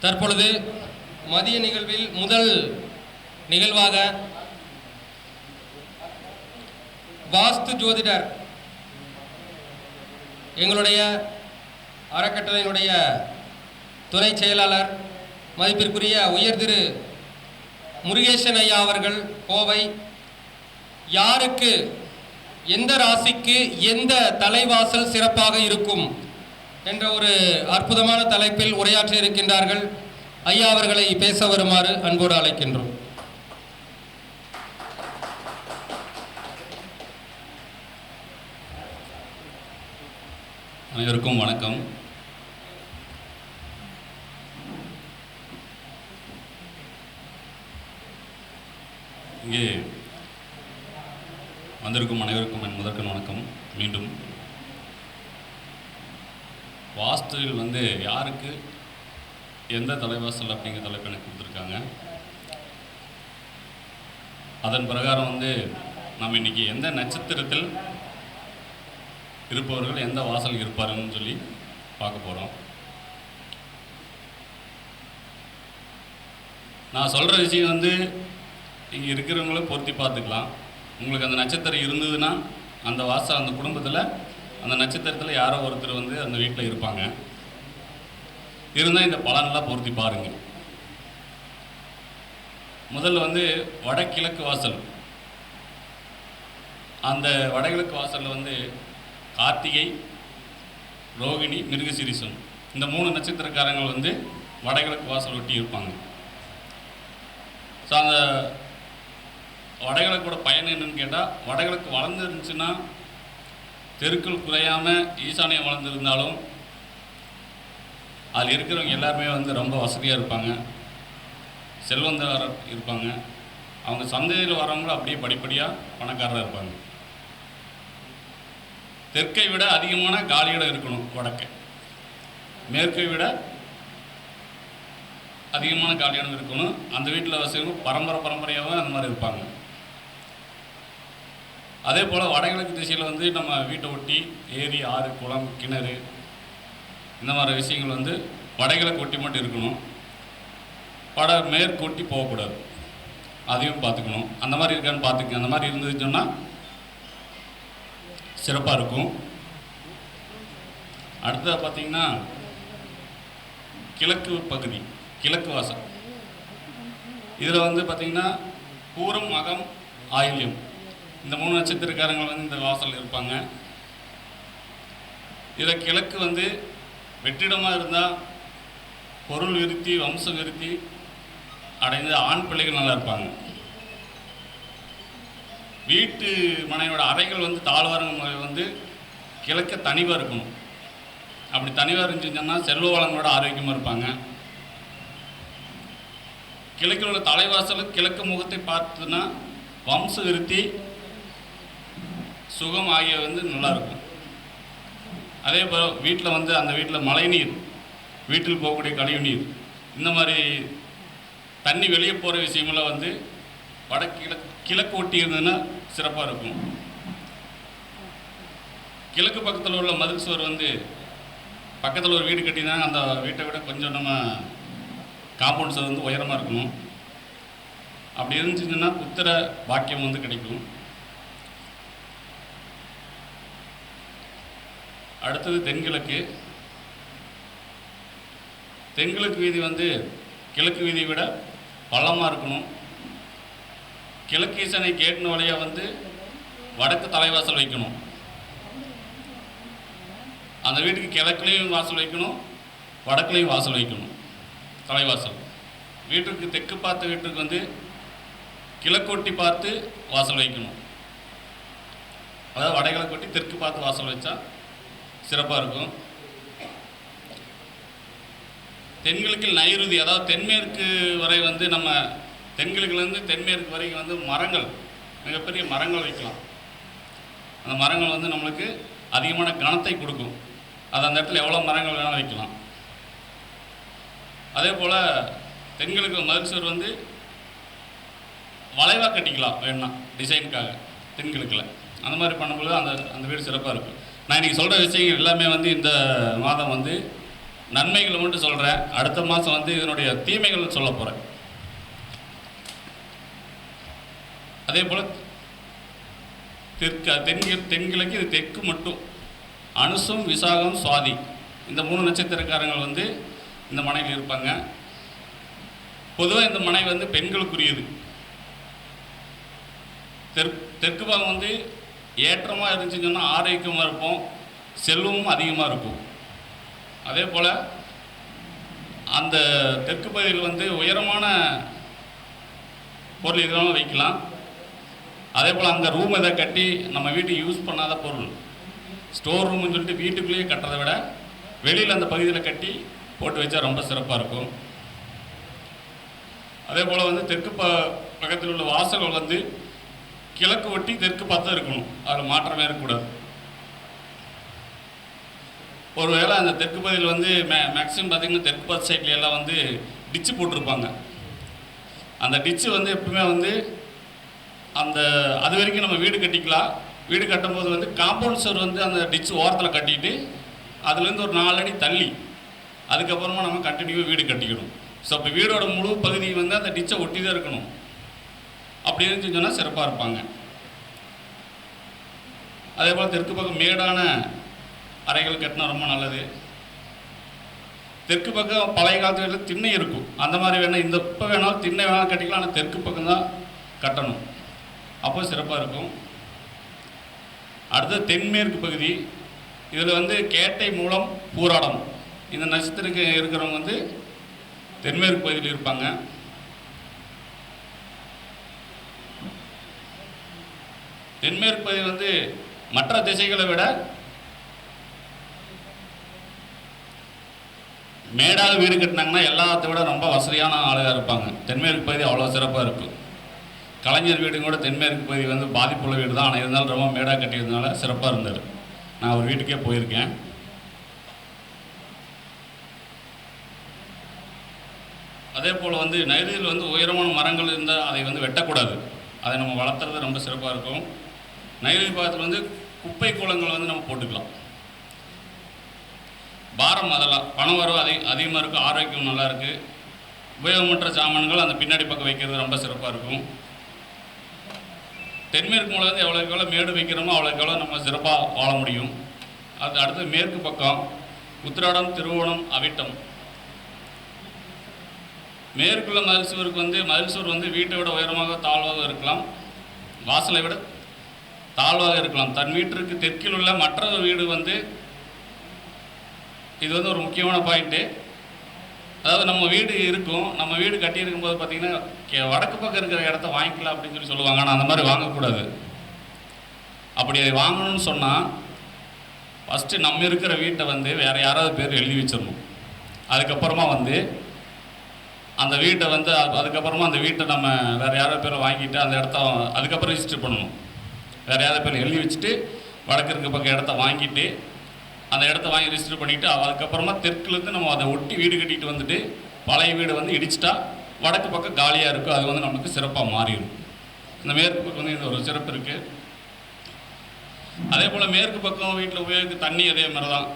தற்பொழுது மதிய நிகழ்வில் முதல் நிகழ்வாக வாஸ்து ஜோதிடர் எங்களுடைய அறக்கட்டளையினுடைய துணை செயலாளர் மதிப்பிற்குரிய உயர் திரு முருகேசன் ஐயா அவர்கள் கோவை. யாருக்கு எந்த ராசிக்கு எந்த தலைவாசல் சிறப்பாக இருக்கும்? என்ற ஒரு அற்புதமான தலைப்பில் உரையாற்ற இருக்கின்றார்கள். ஐயா அவர்களை பேச வருமாறு அன்போடு அழைக்கின்றோம். அனைவருக்கும் வணக்கம். இங்கே வந்திருக்கும் அனைவருக்கும் என் முதற்கன் வணக்கம். மீண்டும் வாஸ்துவில் வந்து யாருக்கு? எந்த தலைவாசல் அப்படிங்கிற தலைப்பு எனக்கு கொடுத்துருக்காங்க? அதன் பிரகாரம் வந்து நம்ம இன்றைக்கி எந்த நட்சத்திரத்தில் இருப்பவர்கள் எந்த வாசல் இருப்பாருன்னு சொல்லி பார்க்க போகிறோம் நான் சொல்கிற விஷயம் வந்து இங்கே இருக்கிறவங்கள பொருத்தி பார்த்துக்கலாம். உங்களுக்கு அந்த நட்சத்திரம் இருந்ததுன்னா அந்த வாசல் அந்த குடும்பத்தில் அந்த நட்சத்திரத்தில் யாரோ ஒருத்தர் வந்து அந்த வீட்டில் இருப்பாங்க. இருந்தால் இந்த பலனெல்லாம் பொருத்தி பாருங்கள் முதல்ல வந்து வடகிழக்கு வாசல். அந்த வடகிழக்கு வாசலில் வந்து கார்த்திகை ரோகிணி மிருகசிரிசம். இந்த மூணு நட்சத்திரக்காரங்க வந்து வடகிழக்கு வாசல் ஒட்டி இருப்பாங்க. ஸோ அந்த வடகிழக்கோட பயன் என்னன்னு கேட்டால் வடகிழக்கு வளர்ந்து இருந்துச்சுன்னா தெருக்கள் குறையாமல் ஈசானியம் வளர்ந்துருந்தாலும் அதில் இருக்கிறவங்க எல்லாருமே வந்து ரொம்ப வசதியாக இருப்பாங்க. செல்வந்தர் இருப்பாங்க. அவங்க சந்தையில் வரவங்களும் அப்படியே படிப்படியாக பணக்காரராக இருப்பாங்க. தெற்கை விட அதிகமான காலியிடம் இருக்கணும் வடக்கை. மேற்கை விட அதிகமான காலியிடம் இருக்கணும். அந்த வீட்டில் வசதியும் பரம்பரை பரம்பரையாகவும் அந்த மாதிரி இருப்பாங்க. அதே போல் வடகிழக்கு திசையில் வந்து நம்ம வீட்டை ஒட்டி ஏரி ஆறு குளம் கிணறு இந்த மாதிரி விஷயங்கள் வந்து வடகிழக்கு ஒட்டி மட்டும் இருக்கணும். வட மேற்கு ஒட்டி போகக்கூடாது. அதையும் பார்த்துக்கணும். அந்த மாதிரி இருக்கான்னு பார்த்துக்கங்க. அந்த மாதிரி இருந்துச்சுன்னு சொன்னால் சிறப்பாக இருக்கும். அடுத்தது பார்த்தீங்கன்னா கிழக்கு பகுதி கிழக்கு வாசம் இதில் வந்து பார்த்திங்கன்னா பூரம் மகம் ஆயில்யம். இந்த மூணு நட்சத்திரக்காரங்க வந்து இந்த வாசல் இருப்பாங்க. இதில் கிழக்கு வந்து வெற்றிடமாக இருந்தால் பொருள் விருத்தி வம்ச விருத்தி அடைந்து ஆண் பிள்ளைகள் நல்லா இருப்பாங்க. வீட்டு மனையோட அறைகள் வந்து தாழ்வாரங்க முறை வந்து கிழக்க தனிவாக இருக்கணும். அப்படி தனிவாக இருந்துச்சுன்னா செல்வ வளங்களோட ஆரோக்கியமாக இருப்பாங்க. கிழக்கில் உள்ள தலைவாசல் கிழக்கு முகத்தை பார்த்துன்னா வம்ச விருத்தி சுகம் ஆகிய வந்து நல்லா இருக்கும் அதே போல் வீட்டில் வந்து அந்த வீட்டில் மழைநீர் வீட்டில் போகக்கூடிய கழிவு நீர் இந்த மாதிரி தண்ணி வெளியே போகிற விஷயமெல்லாம் வந்து வடக்கு கிழக்கு கிழக்கு ஒட்டி இருந்ததுன்னா சிறப்பாக இருக்கும். கிழக்கு பக்கத்தில் உள்ள மதில் சுவர் வந்து பக்கத்தில் ஒரு வீடு கட்டியிருந்தாங்க அந்த வீட்டை விட கொஞ்சம் நம்ம காம்பவுண்ட் சுவர் வந்து உயரமாக இருக்கணும். அப்படி இருந்துச்சுன்னா புத்திர பாக்கியம் வந்து கிடைக்கும். அடுத்தது தென்கிழக்கு. தென்கிழக்கு வீதி வந்து கிழக்கு வீதியை விட பள்ளமாக இருக்கணும். கிழக்கு ஈசனை கேட்டின வழியாக வந்து வடக்கு தலைவாசல் வைக்கணும். அந்த வீட்டுக்கு கிழக்குலேயும் வாசல் வைக்கணும் வடக்குலேயும் வாசல் வைக்கணும். தலைவாசல். வீட்டுக்கு தெற்கு பார்த்த வீட்டுக்கு வந்து கிழக்கொட்டி பார்த்து வாசல் வைக்கணும். அதாவது வடகிழக்கொட்டி தெற்கு பார்த்து வாசல் வச்சா சிறப்பாக இருக்கும். தென்கிழக்கில் நைருதி அதாவது தென்மேற்கு வரை வந்து நம்ம தென்கிழக்குலேருந்து தென்மேற்கு வரைக்கும் வந்து மரங்கள் மிகப்பெரிய மரங்கள் வைக்கலாம். அந்த மரங்கள் வந்து நம்மளுக்கு அதிகமான கனத்தை கொடுக்கும். அது அந்த இடத்துல எவ்வளோ மரங்கள் வேணாலும் வைக்கலாம். அதே போல் தென்கிழக்கு மதில் வந்து வளைவாக கட்டிக்கலாம் வேணா டிசைனுக்காக தென்கிழக்கில். அந்த மாதிரி பண்ணும்போது அந்த அந்த வீடு சிறப்பாக இருக்கும். நான் இன்றைக்கி சொல்கிற விஷயங்கள் எல்லாமே வந்து இந்த மாதம் வந்து நன்மைகளை மட்டும் சொல்கிறேன் அடுத்த மாதம் வந்து இதனுடைய தீமைகள் சொல்ல போகிறேன் அதே போல் தெற்கு தென்கிழ தென்கிழக்கு இது தெற்கு மட்டும். அனுசம் விசாகம் சுவாதி. இந்த மூணு நட்சத்திரக்காரங்கள் வந்து இந்த மனையில் இருப்பாங்க. பொதுவாக இந்த மனை வந்து பெண்களுக்குரியது. தெற்கு தெற்கு பாகம் வந்து ஏற்றமாக இருந்துச்சுன்னு சொன்னால் ஆரோக்கியமாக இருப்போம் செல்வமும் அதிகமாக இருக்கும். அதே போல் அந்த தெற்கு பகுதியில் வந்து உயரமான பொருள் இதெல்லாம் வைக்கலாம். அதே போல் அங்கே ரூம் எதை கட்டி நம்ம வீட்டுக்கு யூஸ் பண்ணாத பொருள். ஸ்டோர் ரூம்னு சொல்லிட்டு வீட்டுக்குள்ளேயே கட்டுறதை விட வெளியில் அந்த பகுதியில் கட்டி போட்டு வச்சா ரொம்ப சிறப்பாக இருக்கும். அதே போல் வந்து தெற்கு ப பக்கத்தில் உள்ள வாசல்கள் வந்து கிழக்கு ஒட்டி தெற்கு பார்த்து இருக்கணும். அதில் மாற்றமே இருக்கக்கூடாது ஒருவேளை அந்த தெற்கு பகுதியில் வந்து மே மேக்ஸிமம் பார்த்திங்கன்னா தெற்கு பார்த்து சைட்ல எல்லாம் வந்து டிச்சு போட்டிருப்பாங்க. அந்த டிச்சு வந்து எப்பவுமே வந்து அந்த அது வரைக்கும் நம்ம வீடு கட்டிக்கலாம். வீடு கட்டும்போது வந்து காம்பவுண்ட் சுவர் வந்து அந்த டிச்சு ஓரத்தில் கட்டிட்டு அதுலேருந்து ஒரு நாலு அடி தள்ளி அதுக்கப்புறமா நம்ம கண்டினியூவாக வீடு கட்டிக்கணும். ஸோ இப்போ வீடோட முழு பகுதி வந்து அந்த டிச்சை ஒட்டி தான் இருக்கணும். அப்படி இருந்துச்சுன்னு சொன்னால் சிறப்பாக இருப்பாங்க. அதே போல் தெற்கு பக்கம் மேடான அறைகள் கட்டினா ரொம்ப நல்லது. தெற்கு பக்கம் பழைய காலத்துல திண்ணை இருக்கும். அந்த மாதிரி வேணால் இந்த இப்போ வேணாலும் திண்ணை வேணாலும் கட்டிக்கலாம் ஆனால் தெற்கு பக்கம் தான் கட்டணும். அப்போ சிறப்பாக இருக்கும். அடுத்து தென்மேற்கு பகுதி. இதில் வந்து கேட்டை மூலம் பூராடம். இந்த நட்சத்திரக்கு இருக்கிறவங்க வந்து தென்மேற்கு பகுதியில் இருப்பாங்க. தென்மேற்கு பகுதி வந்து மற்ற திசைகளை விட மேடாக வீடு கட்டினாங்கன்னா எல்லாத்த விட ரொம்ப வசதியான ஆளுகாக இருப்பாங்க. தென்மேற்கு பகுதி அவ்வளோ சிறப்பாக இருக்கும். கலைஞர் வீடு கூட தென்மேற்கு பகுதி வந்து பாதிப்புள்ள வீடு தான். ஆனால் இருந்தாலும் ரொம்ப மேடாக கட்டியிருந்தனால சிறப்பாக இருந்தார் நான் அவர் வீட்டுக்கே போயிருக்கேன். அதே போல் வந்து நைருதியில் வந்து உயரமான மரங்கள் இருந்தால் அதை வந்து வெட்டக்கூடாது. அதை நம்ம வளர்த்துறது ரொம்ப சிறப்பாக இருக்கும். நைவேலி பாகத்தில் வந்து குப்பை கூலங்கள் வந்து நம்ம போட்டுக்கலாம். பாரம் அதெல்லாம் பணம் வரவு அதிக அதிகமாக இருக்கும் ஆரோக்கியம் நல்லா இருக்குது உபயோகமற்ற சாமான்கள் அந்த பின்னாடி பக்கம் வைக்கிறது ரொம்ப சிறப்பாக இருக்கும். தென்மேற்கு மூலம் வந்து எவ்வளோக்கு எவ்வளோ மேடு வைக்கிறோமோ அவ்வளோக்கு எவ்வளோ நம்ம சிறப்பாக வாழ முடியும். அது அடுத்து மேற்கு பக்கம் உத்திராடம் திருவோணம் அவிட்டம். மேற்குள்ள மதில் சுவருக்கு வந்து மதில் சுவர் வந்து வீட்டை விட உயரமாக தாழ்வாக இருக்கலாம். வாசலை விட தாழ்வாக இருக்கலாம். தன் வீட்டிற்கு தெற்கில் உள்ள மற்றொரு வீடு வந்து இது வந்து ஒரு முக்கியமான பாயிண்ட்டு அதாவது நம்ம வீடு இருக்கும். நம்ம வீடு கட்டியிருக்கும் போது பார்த்தீங்கன்னா வடக்கு பக்கம் இருக்கிற இடத்த வாங்கிக்கலாம் அப்படின்னு சொல்லி சொல்லுவாங்க. ஆனால் அந்த மாதிரி வாங்கக்கூடாது. அப்படி அதை வாங்கணும்னு சொன்னால் ஃபஸ்ட்டு நம்ம இருக்கிற வீட்டை வந்து வேறு யாராவது பேர் எழுதி வச்சிடணும். அதுக்கப்புறமா வந்து அந்த வீட்டை வந்து அது- அதுக்கப்புறமா அந்த வீட்டை நம்ம வேறு யாராவது பேரை வாங்கிட்டு அந்த இடத்த அதுக்கப்புறம் ரிஜிஸ்டர் பண்ணணும். வேறு யாராவது பேர் எழுதி வச்சுட்டு வடக்கு இருக்க பக்கம் இடத்த வாங்கிட்டு அந்த இடத்த வாங்கி ரிஜிஸ்டர் பண்ணிவிட்டு அதுக்கப்புறமா தெற்குலேருந்து நம்ம அதை ஒட்டி வீடு கட்டிட்டு வந்துட்டு பழைய வீடு வந்து இடிச்சிட்டா வடக்கு பக்கம் காலியாக இருக்கும். அது வந்து நமக்கு சிறப்பாக மாறிடும். இந்த மேற்கு பக்கம் வந்து இந்த ஒரு சிறப்பு இருக்குது அதே போல் மேற்கு பக்கம் வீட்டில் உபயோகிக்க தண்ணி அதே மாதிரி தான்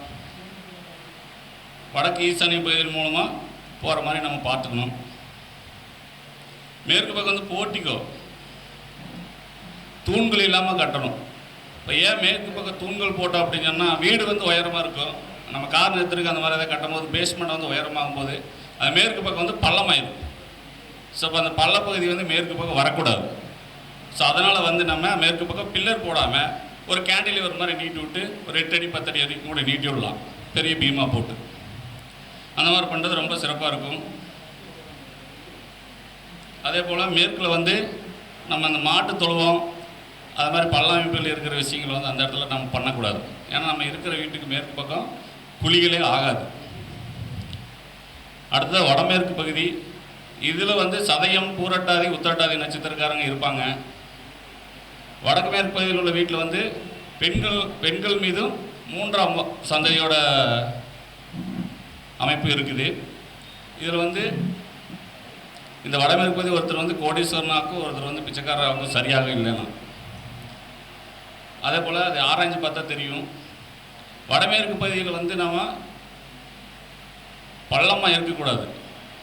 வடக்கு ஈசானிய பகுதியின் மூலமாக போகிற மாதிரி நம்ம பார்த்துக்கணும். மேற்கு பக்கம் வந்து போட்டிக்கோ தூண்கள் இல்லாமல் கட்டணும். இப்போ ஏன் மேற்கு பக்கம் தூண்கள் போட்டோம் அப்படின்னு சொன்னால் வீடு வந்து உயரமாக இருக்கும். நம்ம கார் நிறுத்திருக்கு அந்த மாதிரி எதாவது கட்டும்போது பேஸ்மெண்ட் வந்து உயரமாகும் போது அது மேற்கு பக்கம் வந்து பள்ளமாயிடும் ஸோ இப்போ அந்த பள்ளப்பகுதி வந்து மேற்கு பக்கம் வரக்கூடாது. ஸோ அதனால் வந்து நம்ம மேற்கு பக்கம் பில்லர் போடாமல் ஒரு கேண்டிலிவர் மாதிரி நீட்டி விட்டு ஒரு எட்டு அடி பத்தடி வரைக்கும் கூட நீட்டி விடலாம். பெரிய பீமா போட்டு. அந்த மாதிரி பண்ணுறது ரொம்ப சிறப்பாக இருக்கும். அதே போல் மேற்கில் வந்து நம்ம அந்த மாட்டு தொழுவம் அது மாதிரி பல்லாமைப்பில் இருக்கிற விஷயங்கள் வந்து அந்த இடத்துல நம்ம பண்ணக்கூடாது. ஏன்னா நம்ம இருக்கிற வீட்டுக்கு மேற்கு பக்கம் குழிகளே ஆகாது. அடுத்தது வடமேற்கு பகுதி இதில் வந்து சதயம் பூரட்டாதி உத்திரட்டாதி நட்சத்திரக்காரங்க இருப்பாங்க. வடக்கு மேற்கு பகுதியில் உள்ள வீட்டில் வந்து பெண்கள் பெண்கள் மீதும் மூன்றாம் சந்தையோட அமைப்பு இருக்குது. இதில் வந்து இந்த வடமேற்கு பகுதி ஒருத்தர் வந்து கோடீஸ்வரனாக்கும் ஒருத்தர் வந்து பிச்சைக்காரராக்கும் சரியாக இல்லைன்னா. அதே போல் அது ஆராய்ஞ்சு பார்த்தா தெரியும். வடமேற்கு பகுதியில் வந்து நாம் பள்ளமாக இருக்கக்கூடாது.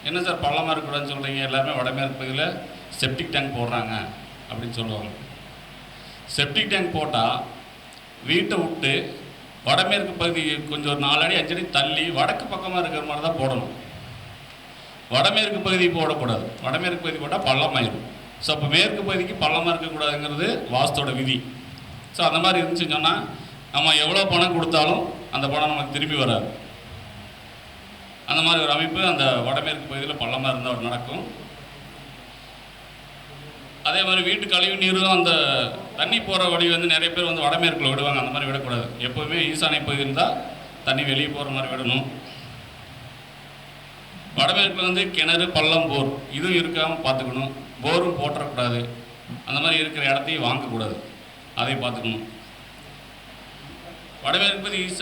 என்ன சார் பள்ளமாக இருக்கக்கூடாதுன்னு சொல்கிறீங்க எல்லாருமே வடமேற்கு பகுதியில் செப்டிக் டேங்க் போடுறாங்க அப்படின்னு சொல்லுவாங்க. செப்டிக் டேங்க் போட்டால் வீட்டை விட்டு வடமேற்கு பகுதி கொஞ்சம் ஒரு நாலு அடி அஞ்சு அடி தள்ளி வடக்கு பக்கமாக இருக்கிற மாதிரி தான் போடணும். வடமேற்கு பகுதி போடக்கூடாது. வடமேற்கு பகுதி போட்டால் பள்ளமாயிடும் ஸோ அப்போ மேற்கு பகுதிக்கு பள்ளமாக இருக்கக்கூடாதுங்கிறது வாஸ்தோட விதி. ஸோ அந்த மாதிரி இருந்துச்சுன்னு சொன்னால் நம்ம எவ்வளோ பணம் கொடுத்தாலும் அந்த பணம் நமக்கு திரும்பி வராது. அந்த மாதிரி ஒரு அமைப்பு அந்த வடமேற்கு பகுதியில் பள்ளமாக இருந்தால் நடக்கும். அதே மாதிரி வீட்டு கழிவு நீரும் அந்த தண்ணி போகிற வழி வந்து நிறைய பேர் வந்து வடமேற்குள்ள விடுவாங்க. அந்த மாதிரி விடக்கூடாது. எப்போவுமே ஈசானிய பகுதியில் தான் தண்ணி வெளியே போகிற மாதிரி விடணும். வடமேற்கில் வந்து கிணறு பள்ளம் போர். இதுவும் இருக்காமல் பார்த்துக்கணும். போரும் போட்டுறக்கூடாது அந்த மாதிரி இருக்கிற இடத்தையும் வாங்கக்கூடாது. அதை பார்த்துக்கணும் வடமேற்கு ஈச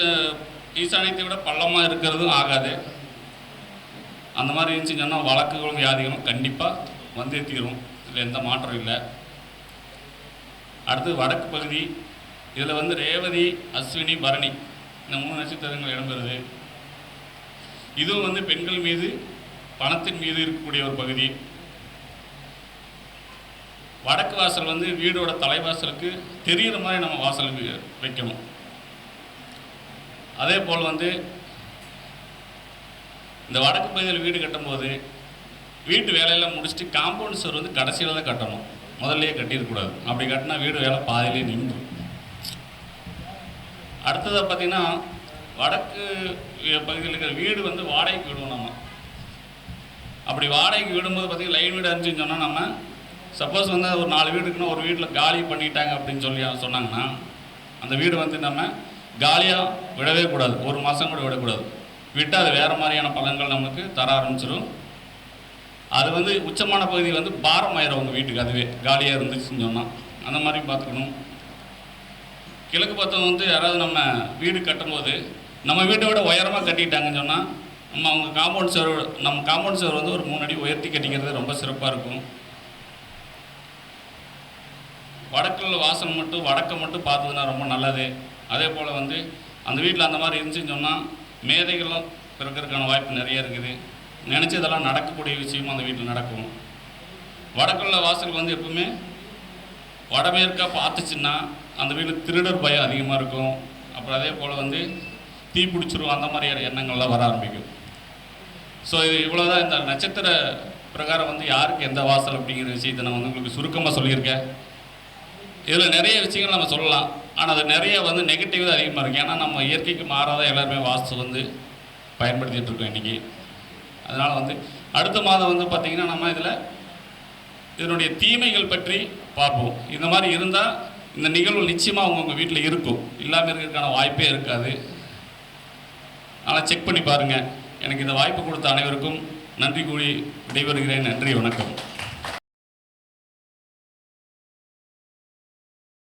ஈசானியத்தை விட பள்ளமாக இருக்கிறதும் ஆகாது. அந்த மாதிரி இருந்துச்சு சொன்னால் வழக்குகளும் வியாதிகளும் கண்டிப்பாக வந்தே தீரும். இதில் எந்த மாற்றம் இல்லை. அடுத்து வடக்கு பகுதி இதில் வந்து ரேவதி அஸ்வினி பரணி இந்த மூணு நட்சத்திரங்கள் இடம்பெறுது. இதுவும் வந்து பெண்கள் மீது பணத்தின் மீது இருக்கக்கூடிய ஒரு பகுதி. வடக்கு வாசல் வந்து வீடோட தலைவாசலுக்கு தெரிகிற மாதிரி நம்ம வாசலுக்கு வைக்கணும். அதே போல் வந்து இந்த வடக்கு பகுதியில் வீடு கட்டும்போது வீட்டு வேலையெல்லாம் முடிச்சுட்டு காம்பவுண்ட் சுவர் வந்து கடைசியில் தான் கட்டணும். முதல்லையே கட்டிடக்கூடாது அப்படி கட்டினா வீடு வேலை பாதியிலே நின்று அடுத்ததாக பார்த்திங்கன்னா வடக்கு பகுதியில் இருக்கிற வீடு வந்து வாடகைக்கு விடுவோம் நம்ம. அப்படி வாடகைக்கு விடும்போது பார்த்திங்கன்னா லைன் வீடு அனுப்பிச்சுன்னு சொன்னால் நம்ம சப்போஸ் வந்து ஒரு நாலு வீடு இருக்குன்னா ஒரு வீட்டில் காலி பண்ணிட்டாங்க அப்படின்னு சொல்லி சொன்னாங்கன்னா அந்த வீடு வந்து நம்ம காலியாக விடவே கூடாது. ஒரு மாதம் கூட விடக்கூடாது. விட்டால் அது வேறு மாதிரியான பலன்கள் நமக்கு தர ஆரம்பிச்சிடும் அது வந்து உச்சமான பகுதி வந்து பாரம் ஆயிரும் உங்கள் வீட்டுக்கு அதுவே. காலியாக இருந்துச்சுன்னு சொன்னால் அந்த மாதிரி பார்த்துக்கணும். கிழக்கு பக்கம் வந்து யாராவது நம்ம வீடு கட்டும்போது நம்ம வீட்டை விட உயரமாக கட்டிட்டாங்கன்னு சொன்னால் நம்ம அவங்க காம்பவுண்ட் சேர் நம்ம காம்பவுண்ட் சேர் வந்து ஒரு மூணு அடி உயர்த்தி கட்டிக்கிறது ரொம்ப சிறப்பாக இருக்கும். வடக்கில் வாசல் மட்டும் வடக்கை மட்டும் பார்த்ததுன்னா ரொம்ப நல்லது. அதே போல் வந்து அந்த வீட்டில் அந்த மாதிரி இருந்துச்சுன்னு சொன்னால் மேதைகளும் பிறக்கிறதுக்கான வாய்ப்பு நிறைய இருக்குது. நினச்சதெல்லாம் நடக்கக்கூடிய விஷயமும் அந்த வீட்டில் நடக்கும். வடக்குள்ள வாசல் வந்து எப்பவுமே வடமேற்காக பார்த்துச்சுன்னா அந்த வீட்டில் திருடர் பயம் அதிகமாக இருக்கும். அப்புறம் அதே போல் வந்து தீ பிடிச்சிரும் அந்த மாதிரியான எண்ணங்கள்லாம் வர ஆரம்பிக்கும். ஸோ இது இவ்வளோதான் இந்த நட்சத்திர பிரகாரம் வந்து யாருக்கு எந்த வாசல் அப்படிங்கிற விஷயத்தை நான் வந்து உங்களுக்கு சுருக்கமாக சொல்லியிருக்கேன். இதில் நிறைய விஷயங்கள் நம்ம சொல்லலாம். ஆனால் அது நிறைய வந்து நெகட்டிவ் தான் அதிகமாக இருக்குது ஏன்னா நம்ம இயற்கைக்கு மாறாத எல்லாருமே வாஸ்து வந்து பயன்படுத்திகிட்டு இருக்கோம் இன்றைக்கி அதனால் வந்து அடுத்த மாதம் வந்து பார்த்திங்கன்னா நம்ம இதில் இதனுடைய தீமைகள் பற்றி பார்ப்போம். இந்த மாதிரி இருந்தால் இந்த நிகழ்வு நிச்சயமாக அவங்கவுங்க வீட்டில் இருக்கும். இல்லாமல் இருக்கிறதுக்கான வாய்ப்பே இருக்காது. ஆனால் செக் பண்ணி பாருங்கள் எனக்கு இந்த வாய்ப்பு கொடுத்த அனைவருக்கும் நன்றி கூறி விடைபெறுகிறேன். நன்றி வணக்கம்.